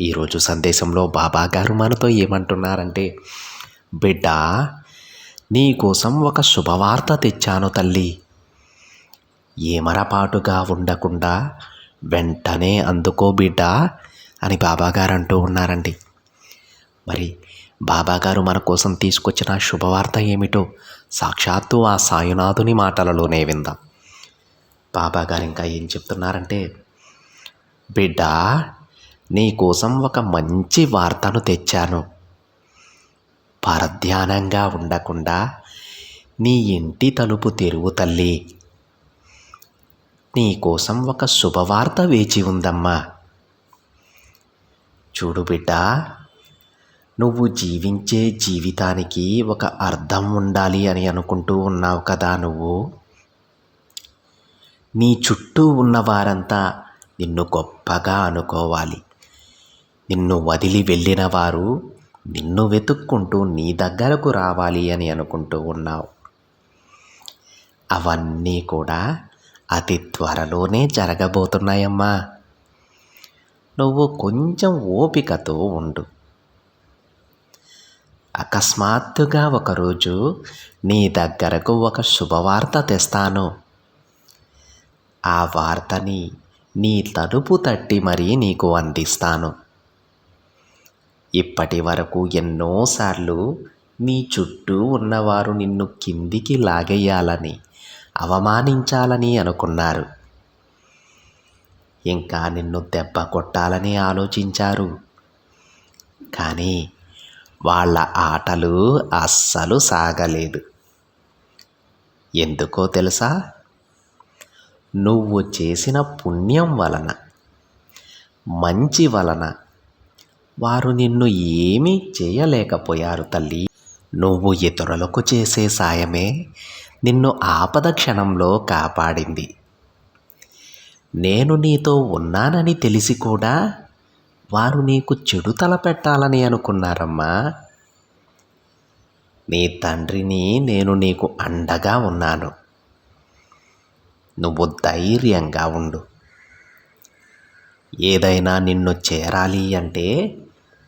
ఈరోజు సందేశంలో బాబా గారు మనతో ఏమంటున్నారంటే బిడ్డ నీకోసం ఒక శుభవార్త తెచ్చాను తల్లి. ఏమరపాటుగా ఉండకుండా వెంటనే అందుకో బిడ్డ అని బాబాగారు అంటూ ఉన్నారండి. మరి బాబాగారు మన కోసం తీసుకొచ్చిన శుభవార్త ఏమిటో సాక్షాత్తు ఆ సాయునాథుని మాటలలోనే విందాం. బాబాగారు ఇంకా ఏం చెప్తున్నారంటే బిడ్డ నీకోసం ఒక మంచి వార్తను తెచ్చాను. పరధ్యానంగా ఉండకుండా నీ ఇంటి తలుపు తెరువు తల్లి. నీకోసం ఒక శుభవార్త వేచి ఉందమ్మా. చూడు బిడ్డ నువ్వు జీవించే జీవితానికి ఒక అర్థం ఉండాలి అని అనుకుంటూ ఉన్నావు కదా నువ్వు. నీ చుట్టూ ఉన్న వారంతా నిన్ను గొప్పగా అనుకోవాలి. నిన్ను వదిలి వెళ్ళిన వారు నిన్ను వెతుక్కుంటూ నీ దగ్గరకు రావాలి అని అనుకుంటూ ఉన్నావు. అవన్నీ కూడా అతి త్వరలోనే జరగబోతున్నాయమ్మా. నువ్వు కొంచెం ఓపికతో ఉండు. అకస్మాత్తుగా ఒకరోజు నీ దగ్గరకు ఒక శుభవార్త తెస్తాను. ఆ వార్తని నీ తలుపు తట్టి మరీ నీకు అందిస్తాను. ఇప్పటి వరకు ఎన్నోసార్లు నీ చుట్టూ ఉన్నవారు నిన్ను కిందికి లాగేయాలని అవమానించాలని అనుకున్నారు. ఇంకా నిన్ను దెబ్బ కొట్టాలని ఆలోచించారు. కానీ వాళ్ళ ఆటలు అస్సలు సాగలేదు. ఎందుకో తెలుసా? నువ్వు చేసిన పుణ్యం వలన మంచి వలన వారు నిన్ను ఏమీ చేయలేకపోయారు తల్లి. నువ్వు ఇతరులకు చేసే సాయమే నిన్ను ఆపద క్షణంలో కాపాడింది. నేను నీతో ఉన్నానని తెలిసి కూడా వారు నీకు చెడు తలపెట్టాలని అనుకున్నారమ్మా. నీ తండ్రిని నేను నీకు అండగా ఉన్నాను. నువ్వు ధైర్యంగా ఉండు. ఏదైనా నిన్ను చేరాలి అంటే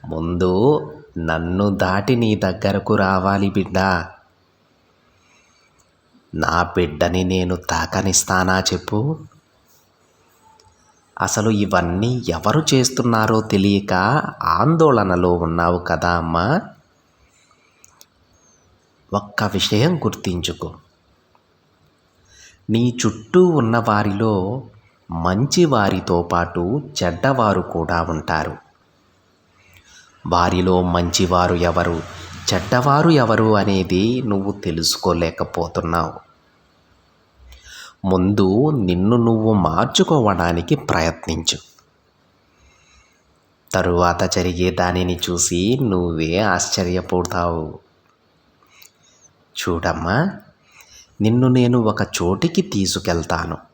ముందు నన్ను దాటి నీ దగ్గరకు రావాలి బిడ్డ. నా బిడ్డని నేను తాకనిస్తానా చెప్పు. అసలు ఇవన్నీ ఎవరు చేస్తున్నారో తెలియక ఆందోళనలో ఉన్నావు కదా అమ్మా. ఒక్క విషయం గుర్తించుకో. నీ చుట్టూ ఉన్న వారిలో మంచి వారితో పాటు చెడ్డవారు కూడా ఉంటారు. వారిలో మంచివారు ఎవరు చెడ్డవారు ఎవరు అనేది నువ్వు తెలుసుకోలేకపోతున్నావు. ముందు నిన్ను నువ్వు మార్చుకోవడానికి ప్రయత్నించు. తరువాత జరిగే దానిని చూసి నువ్వే ఆశ్చర్యపోతావు. చూడమ్మా నిన్ను నేను ఒక చోటికి తీసుకెళ్తాను.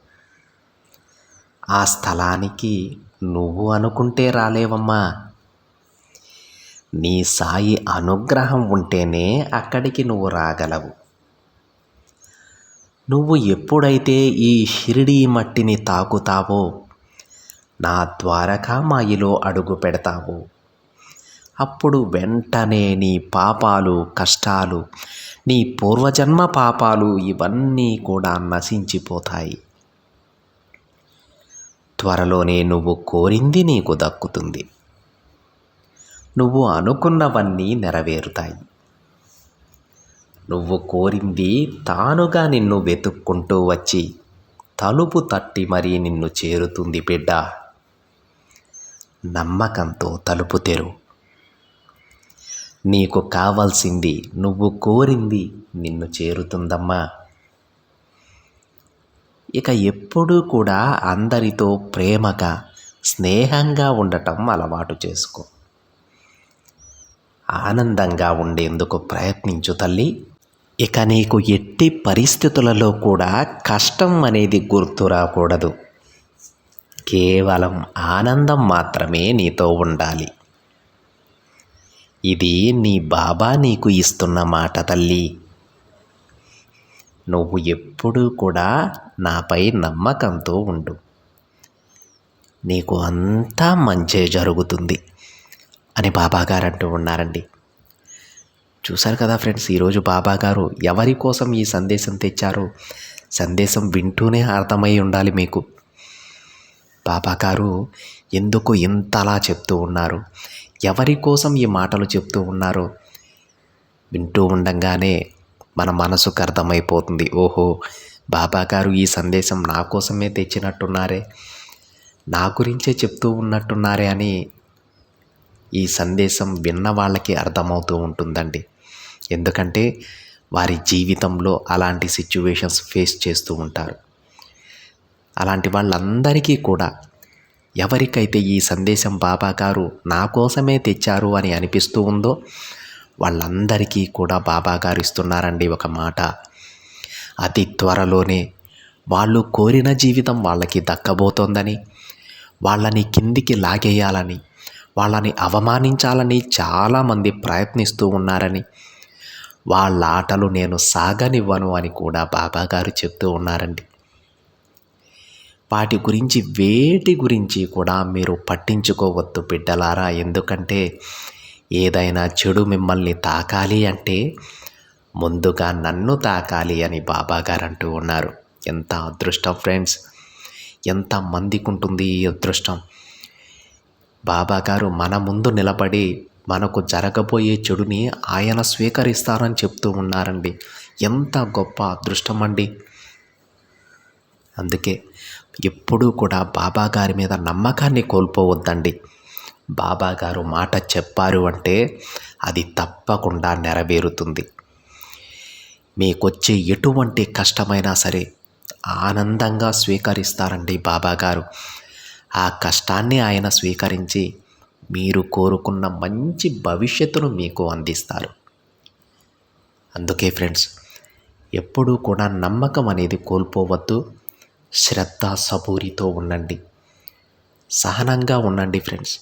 ఆ స్థలానికి నువ్వు అనుకుంటే రాలేవమ్మా. నీ సాయి అనుగ్రహం ఉంటేనే అక్కడికి నువ్వు రాగలవు. నువ్వు ఎప్పుడైతే ఈ షిరిడీ మట్టిని తాకుతావో నా ద్వారకామాయిలో అడుగు పెడతావు. అప్పుడు వెంటనే నీ పాపాలు కష్టాలు నీ పూర్వజన్మ పాపాలు ఇవన్నీ కూడా నశించిపోతాయి. త్వరలోనే నువ్వు కోరింది నీకు దక్కుతుంది. నువ్వు అనుకున్నవన్నీ నెరవేరుతాయి. నువ్వు కోరింది తానుగా నిన్ను వెతుక్కుంటూ వచ్చి తలుపు తట్టి మరీ నిన్ను చేరుతుంది బిడ్డ. నమ్మకంతో తలుపు తెరు. నీకు కావాల్సింది నువ్వు కోరింది నిన్ను చేరుతుందమ్మా. ఇక ఎప్పుడూ కూడా అందరితో ప్రేమగా స్నేహంగా ఉండటం అలవాటు చేసుకో. ఆనందంగా ఉండేందుకు ప్రయత్నించు తల్లి. ఇక నీకు ఎట్టి పరిస్థితులలో కూడా కష్టం అనేది గుర్తు రాకూడదు. కేవలం ఆనందం మాత్రమే నీతో ఉండాలి. ఇది నీ బాబా నీకు ఇస్తున్న మాట తల్లి. నువ్వు ఎప్పుడూ కూడా నాపై నమ్మకంతో ఉండు. నీకు అంతా మంచే జరుగుతుంది అని బాబాగారు అంటూ ఉన్నారండి. చూశారు కదా ఫ్రెండ్స్ ఈరోజు బాబాగారు ఎవరి కోసం ఈ సందేశం తెచ్చారో సందేశం వింటూనే అర్థమై ఉండాలి మీకు. బాబాగారు ఎందుకు ఇంతలా చెప్తూ ఉన్నారు? ఎవరి కోసం ఈ మాటలు చెప్తూ ఉన్నారో వింటూ ఉండంగానే మన మనసుకు అర్థమైపోతుంది. ఓహో బాబాగారు ఈ సందేశం నా కోసమే తెచ్చినట్టున్నారే? నా గురించే చెప్తూ ఉన్నట్టున్నారే అని ఈ సందేశం విన్న వాళ్ళకి అర్థమవుతూ ఉంటుందండి. ఎందుకంటే వారి జీవితంలో అలాంటి సిచ్యువేషన్స్ ఫేస్ చేస్తూ ఉంటారు. అలాంటి వాళ్ళందరికీ కూడా ఎవరికైతే ఈ సందేశం బాబా గారు నా కోసమే తెచ్చారు అని అనిపిస్తూ ఉందో వాళ్ళందరికీ కూడా బాబా గారు ఇస్తున్నారండి ఒక మాట. అతి త్వరలోనే వాళ్ళు కోరిన జీవితం వాళ్ళకి దక్కబోతోందని వాళ్ళని కిందికి లాగేయాలని వాళ్ళని అవమానించాలని చాలామంది ప్రయత్నిస్తూ ఉన్నారని వాళ్ళ ఆటలు నేను సాగనివ్వను అని కూడా బాబా గారు చెప్తూ ఉన్నారండి. వాటి గురించి వేటి గురించి కూడా మీరు పట్టించుకోవద్దు బిడ్డలారా. ఎందుకంటే ఏదైనా చెడు మిమ్మల్ని తాకాలి అంటే ముందుగా నన్ను తాకాలి అని బాబాగారు అంటూ ఉన్నారు. ఎంత అదృష్టం ఫ్రెండ్స్. ఎంత మందికి ఉంటుంది ఈ అదృష్టం. బాబాగారు మన ముందు నిలబడి మనకు జరగబోయే చెడుని ఆయన స్వీకరిస్తారని చెప్తూ ఉన్నారండి. ఎంత గొప్ప అదృష్టం అండి అందుకే ఎప్పుడూ కూడా బాబా గారి మీద నమ్మకాన్ని కోల్పోవద్దండి. బాబా గారు మాట చెప్పారు అంటే అది తప్పకుండా నెరవేరుతుంది. మీకొచ్చే ఎటువంటి కష్టమైనా సరే ఆనందంగా స్వీకరిస్తారండి బాబాగారు. ఆ కష్టాన్ని ఆయన స్వీకరించి మీరు కోరుకున్న మంచి భవిష్యత్తును మీకు అందిస్తారు. అందుకే ఫ్రెండ్స్ ఎప్పుడూ కూడా నమ్మకం అనేది కోల్పోవద్దు. శ్రద్ధ సబూరితో ఉండండి. సహనంగా ఉండండి ఫ్రెండ్స్.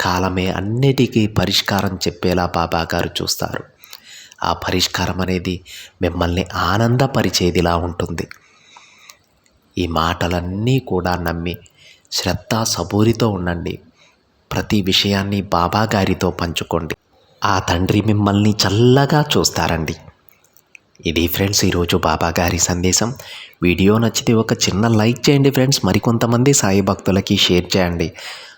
కాలమే అన్నిటికీ పరిష్కారం చెప్పేలా బాబా గారు చూస్తారు. ఆ పరిష్కారం అనేది మిమ్మల్ని ఆనందపరిచేదిలా ఉంటుంది. ఈ మాటలన్నీ కూడా నమ్మి శ్రద్ధ సబూరితో ఉండండి. ప్రతి విషయాన్ని బాబా గారితో పంచుకోండి. ఆ తండ్రి మిమ్మల్ని చల్లగా చూస్తారండి. ఇది ఫ్రెండ్స్ ఈరోజు బాబా గారి సందేశం. వీడియో నచ్చితే ఒక చిన్న లైక్ చేయండి ఫ్రెండ్స్. మరికొంతమంది సాయి భక్తులకి షేర్ చేయండి.